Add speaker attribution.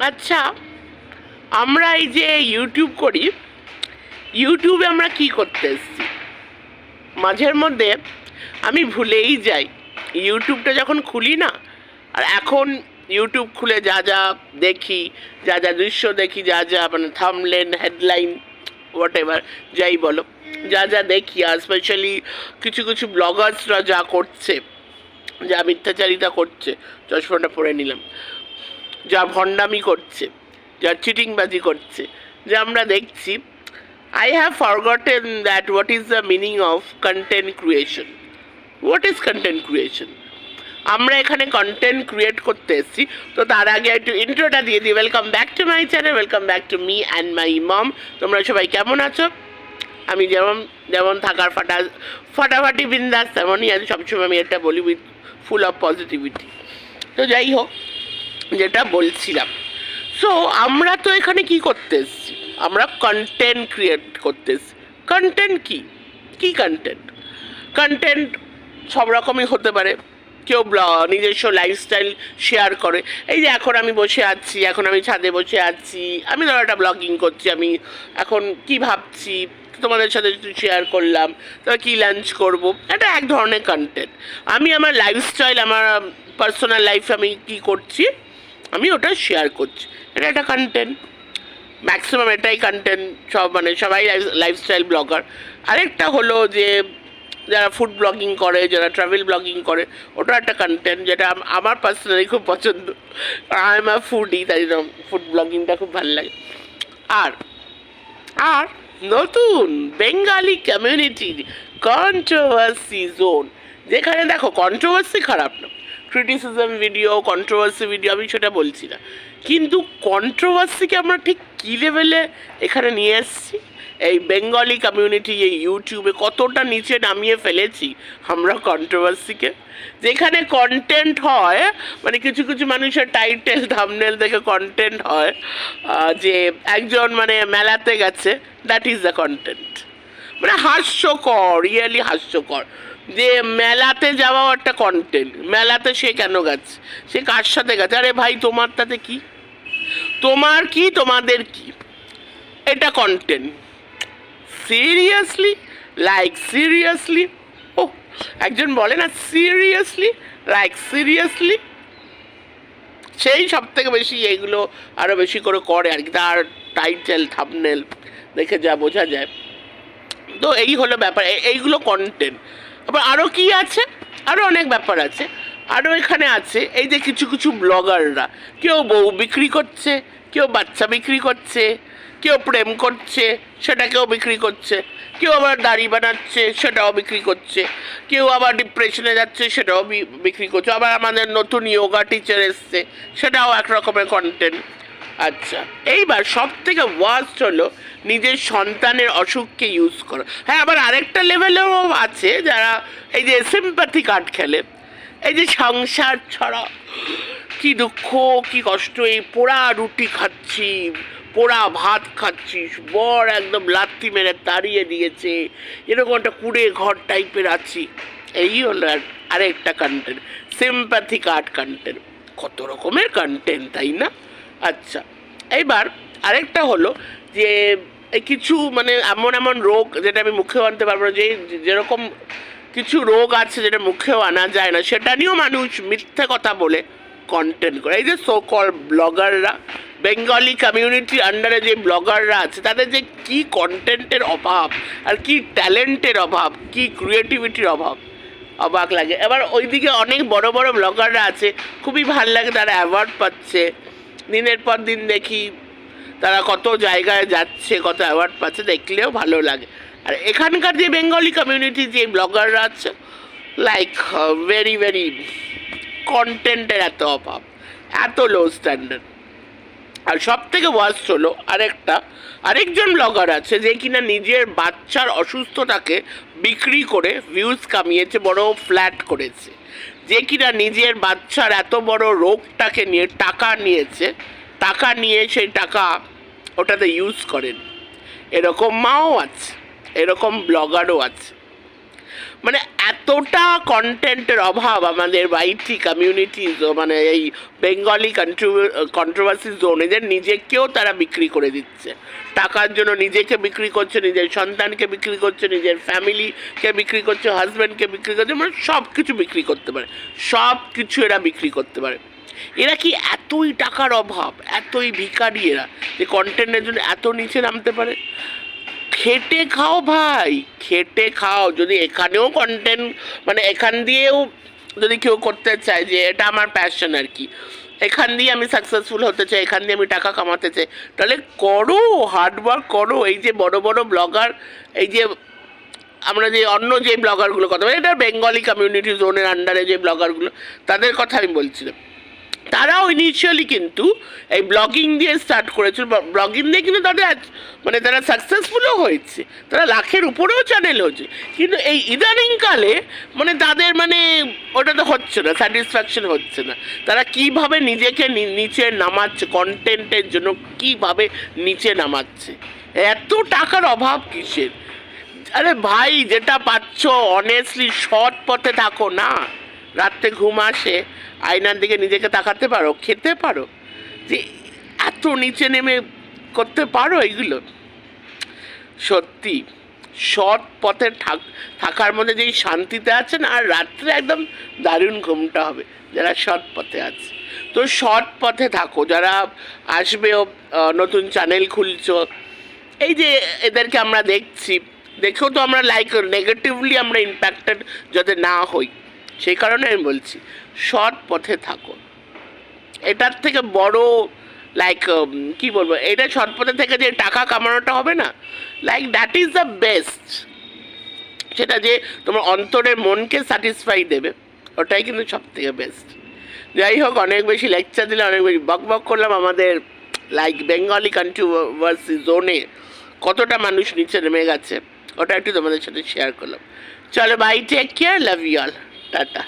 Speaker 1: আচ্ছা আমরা এই যে ইউটিউব করি ইউটিউবে আমরা কি করতে এসেছি? মাঝের মধ্যে আমি ভুলেই যাই। ইউটিউবটা যখন খুলি না, আর এখন ইউটিউব খুলে যা যা দেখি, যা যা দৃশ্য দেখি, যা যা মানে থামলেন হেডলাইন হোয়াট এভার যাই বলো, যা যা দেখি, আর স্পেশালি কিছু কিছু ব্লগার্সরা যা করছে, যা মিথ্যাচারিতা করছে, চশমাটা পরে নিলাম। যা ভণ্ডামি করছে, যা চিটিংবাজি করছে। যা আমরা দেখছি I have forgotten that what is the meaning of content creation what is content creation আমরা এখানে কন্টেন্ট ক্রিয়েট করতে এসেছি, তো তার আগে একটু ইন্ট্রোটা দিয়ে দিই। Welcome back to my channel welcome back to me and my mom তোমরা সবাই কেমন আছো? আমি যেমন যেমন থাকার ফাটা, ফাটাফাটি বিন্দাস, তেমনই আছি সবসময় আমি এটা বলি উইথ ফুল অফ পজিটিভিটি তো যাই হোক যেটা বলছিলাম। সো আমরা তো এখানে কি করতে এসেছি? আমরা কন্টেন্ট ক্রিয়েট করতে এসেছি। কন্টেন্ট কি? কি কন্টেন্ট কন্টেন্ট সব রকমই হতে পারে। কেউ নিজস্ব লাইফস্টাইল শেয়ার করে। এই যে এখন আমি বসে আছি, এখন আমি ছাদে বসে আছি, আমি ধরো একটা ব্লগিং করছি, আমি এখন কি ভাবছি, তোমাদের সাথে শেয়ার করলাম তবে কী লাঞ্চ করব? এটা এক ধরনের কন্টেন্ট আমি আমার লাইফস্টাইল আমার পার্সোনাল লাইফ আমি কি করছি? আমি ওটা শেয়ার করছি। এটা একটা কন্টেন্ট ম্যাক্সিমাম এটাই কন্টেন্ট সব মানে সবাই লাইফস্টাইল ব্লগার আরেকটা হলো যে, যারা ফুড ব্লগিং করে, যারা ট্রাভেল ব্লগিং করে ওটা একটা কন্টেন্ট যেটা আমার পার্সোনালি খুব পছন্দ। আই এম আ ফুডি তাই জন্য ফুড ব্লগিংটা খুব ভালো লাগে। আর আর নতুন বেঙ্গালি কমিউনিটির কন্ট্রোভার্সি জোন যেখানে দেখো কন্ট্রোভার্সি খারাপ না। ক্রিটিসিজম ভিডিও কন্ট্রোভার্সি ভিডিও আমি সেটা বলছি না। কিন্তু কন্ট্রোভার্সিকে আমরা ঠিক কী লেভেলে এখানে নিয়ে এসেছি? এই বেঙ্গলি কমিউনিটি এই ইউটিউবে কতটা নিচে নামিয়ে ফেলেছি আমরা কন্ট্রোভার্সিকে যেখানে কন্টেন্ট হয় মানে কিছু কিছু মানুষের টাইটেল থামনেল দেখে কন্টেন্ট হয় যে একজন মানে মেলাতে গেছে দ্যাট ইজ দ্য কন্টেন্ট মানে হাস্যকর রিয়েলি হাস্যকর। যে মেলাতে যাওয়াও একটা কন্টেন্ট মেলাতে সে কেন গেছে? সে কার সাথে গেছে? আরে ভাই তোমার তাতে কি? তোমার কি, তোমাদের কি? এটা কন্টেন্ট সিরিয়াসলি লাইক সিরিয়াসলি ও, একজন বলে না সিরিয়াসলি লাইক সিরিয়াসলি সেই সব থেকে বেশি এইগুলো আরও বেশি করে করে আর কি। তার টাইটেল থামনেল দেখে যা বোঝা যায়। তো এই হলো ব্যাপার। এইগুলো কন্টেন্ট আবার আরও কি আছে? আরও অনেক ব্যাপার আছে। আরও এখানে আছে, এই যে কিছু কিছু ব্লগাররা, কেউ বউ বিক্রি করছে, কেউ বাচ্চা বিক্রি করছে, কেউ প্রেম করছে, সেটাকেও বিক্রি করছে, কেউ আবার দাড়ি বানাচ্ছে, সেটাও বিক্রি করছে, কেউ আবার ডিপ্রেশনে যাচ্ছে, সেটাও বিক্রি করছে, আবার আমাদের নতুন ইয়োগা টিচার এসছে, সেটাও এক রকমের কন্টেন্ট আচ্ছা এইবার সব থেকে ওয়ার্স্ট হলো নিজের সন্তানের অসুখকে ইউজ করো। হ্যাঁ আবার আরেকটা লেভেলেও আছে যারা এই যে সিম্পাথি কার্ড খেলে। এই যে সংসার ছড়া, কি দুঃখ, কি কষ্ট, এই পোড়া রুটি খাচ্ছি, পোড়া ভাত খাচ্ছিস বর একদম লাত্তি মেরে তাড়িয়ে দিয়েছে, এরকম একটা কুড়ে ঘর টাইপের আছি। এই হলো আর- আরেকটা কন্টেন্ট সিম্প্যাথি কার্ড কন্টেন্ট কত রকমের কন্টেন্ট তাই না? আচ্ছা এবার আরেকটা হলো যে কিছু মানে এমন এমন রোগ যেটা আমি মুখেও আনতে পারব না, যে যেরকম কিছু রোগ আছে যেটা মুখেও আনা যায় না, সেটা নিয়েও মানুষ মিথ্যে কথা বলে কন্টেন্ট করে। এই যে সো কল ব্লগাররা বেঙ্গলি কমিউনিটির আন্ডারে যে ব্লগাররা আছে, তাদের যে কি কন্টেন্টের অভাব আর কি ট্যালেন্টের অভাব, কি ক্রিয়েটিভিটির অভাব, অবাক লাগে। এবার ওইদিকে অনেক বড় বড় ব্লগাররা আছে, খুবই ভালো লাগে, তারা অ্যাওয়ার্ড পাচ্ছে। দিনের পর দিন দেখি তারা কত জায়গায় যাচ্ছে, কত অ্যাওয়ার্ড পাচ্ছে, দেখলেও ভালো লাগে। আর এখানকার যে বেঙ্গলি কমিউনিটি যে ব্লগাররা আছে লাইক ভেরি ভেরি কন্টেন্টের এত অভাব, এত লো স্ট্যান্ডার্ড আর সব থেকে ওয়ার্স্ট হলো আরেকটা, আরেকজন ব্লগার আছে যে কিনা নিজের বাচ্চার অসুস্থতাকে বিক্রি করে ভিউজ কামিয়েছে, বড় ফ্ল্যাট করেছে। যে কিনা নিজের বাচ্চার এত বড় রোগটাকে নিয়ে টাকা নিয়েছে, টাকা নিয়ে সেই টাকা ওটাতে ইউজ করেন। এরকম মাও আছে, এরকম ব্লগারও আছে। মানে এতটা কন্টেন্টের অভাব আমাদের বাইটি কমিউনিটিজ মানে এই বেঙ্গলি কন্ট্রোভার্সি জোন এদের নিজেকেও তারা বিক্রি করে দিচ্ছে। টাকার জন্য নিজেকে বিক্রি করছে, নিজের সন্তানকে বিক্রি করছে, নিজের ফ্যামিলিকে বিক্রি করছে হাজব্যান্ডকে বিক্রি করছে মানে সব কিছু বিক্রি করতে পারে। সব কিছু এরা বিক্রি করতে পারে। এরা কি এতই টাকার অভাব, এতই ভিখারি এরা যে কন্টেন্টের জন্য এত নিচে নামতে পারে? খেটে খাও ভাই, খেটে খাও। যদি এখানেও কন্টেন্ট মানে এখান দিয়েও যদি কেউ করতে চায় যে এটা আমার প্যাশন আর কি, এখান দিয়ে আমি সাকসেসফুল হতে চাই, এখান দিয়ে আমি টাকা কামাতে চাই, তাহলে করো হার্ডওয়ার্ক করো। এই যে বড় বড় ব্লগার এই যে আমরা যে অন্য যে ব্লগারগুলো কথা বলি, এটা বেঙ্গলি কমিউনিটি জোনের আন্ডারে যে ব্লগারগুলো তাদের কথা আমি বলছিলাম। তারাও ইনিশিয়ালি কিন্তু এই ব্লগিং দিয়ে স্টার্ট করেছিল। ব্লগিং দিয়ে কিন্তু তাদের মানে তারা সাকসেসফুলও হয়েছে। তারা লাখের উপরেও চ্যানেল হয়েছে। কিন্তু এই ইদানিংকালে মানে তাদের মানে ওটা তো হচ্ছে না স্যাটিসফ্যাকশন হচ্ছে না। তারা কীভাবে নিজেকে নিচে নামাচ্ছে কন্টেন্টের জন্য কীভাবে নিচে নামাচ্ছে? এত টাকার অভাব কিসের? আরে ভাই, যেটা পাচ্ছ অনেস্টলি সৎ পথে থাকো না। রাত্রে ঘুম আসে আয়নার দিকে নিজেকে তাকাতে পারো খেতে পারো। যে এত নিচে নেমে করতে পারো এগুলো? সত্যি সৎ পথে থাক- থাকার মধ্যে যেই শান্তিতে আছেন আর রাত্রে একদম দারুণ ঘুমটা হবে যারা সৎ পথে আছে। তো সৎ পথে থাকো যারা আসবেও আহ, নতুন চ্যানেল খুলছো এই যে এদেরকে আমরা দেখছি দেখেও তো আমরা লাইক নেগেটিভলি আমরা ইম্প্যাক্টেড যাতে না হই। সেই কারণে আমি বলছি, সৎ পথে থাকো। এটার থেকে বড় লাইক কি বলব, এটা সৎ পথে থেকে যে টাকা কামানোটা হবে না like that is the best সেটা যে তোমার অন্তরের মনকে স্যাটিসফাই দেবে, ওটাই কিন্তু সব থেকে বেস্ট যাই হোক, অনেক বেশি লেকচার দিলে অনেক বেশি বক বক করলাম আমাদের লাইক বেঙ্গলি কন্ট্রোভার্সি জোনে কতটা মানুষ নিচে নেমে গেছে, ওটা একটু তোমাদের সাথে শেয়ার করলাম। চলো bye take care love you all tata.